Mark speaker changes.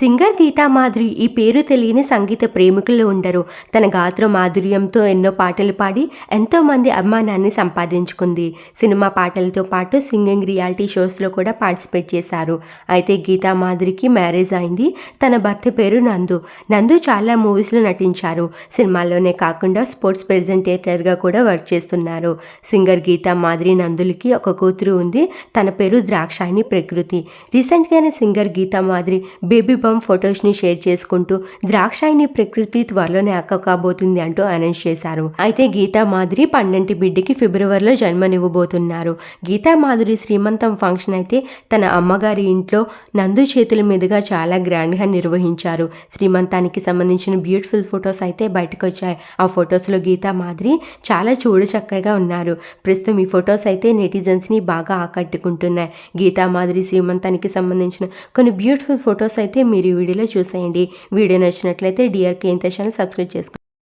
Speaker 1: Singer Geetha Madhuri ఈ పేరు తెలియని సంగీత ప్రేమికులు ఉండరు. తన గాత్ర మాధుర్యంతో ఎన్నో పాటలు పాడి ఎంతోమంది అభిమానాన్ని సంపాదించుకుంది. సినిమా పాటలతో పాటు సింగింగ్ రియాలిటీ షోస్లో కూడా పార్టిసిపేట్ చేశారు. అయితే గీతా మాధురికి మ్యారేజ్ అయింది. తన భర్త పేరు నందు. నందు చాలా మూవీస్లో నటించారు. సినిమాల్లోనే కాకుండా స్పోర్ట్స్ ప్రెజెంటేటర్గా కూడా వర్క్ చేస్తున్నారు. సింగర్ గీతా మాధురి నందులకి ఒక కూతురు ఉంది. తన పేరు ద్రాక్షాయిని ప్రకృతి. రీసెంట్గానే singer Geetha Madhuri baby bump ఫొటోస్ని షేర్ చేసుకుంటూ ద్రాక్షాయిని ప్రకృతి త్వరలోనే అక్క కాబోతుంది అంటూ అనౌన్స్ చేశారు. అయితే గీతా మాధురి పన్నెంటి బిడ్డకి ఫిబ్రవరిలో జన్మనివ్వబోతున్నారు. గీతా మాధురి శ్రీమంతం ఫంక్షన్ అయితే తన అమ్మగారి ఇంట్లో నందు చేతుల మీదుగా చాలా గ్రాండ్గా నిర్వహించారు. శ్రీమంతానికి సంబంధించిన బ్యూటిఫుల్ ఫొటోస్ అయితే బయటకు వచ్చాయి ఆ ఫొటోస్లో గీతా మాధురి చాలా చూడు చక్కగా ఉన్నారు. ప్రస్తుతం ఈ ఫొటోస్ అయితే నెటిజన్స్ని బాగా ఆకట్టుకుంటున్నాయి. గీతా మాధురి శ్రీమంతానికి సంబంధించిన కొన్ని బ్యూటిఫుల్ ఫొటోస్ అయితే మీరు ఈ వీడియోలో చూసేయండి. వీడియో నచ్చినట్లయితే డిఆర్ ఇంత ఛానల్ సబ్స్క్రైబ్ చేసుకోండి.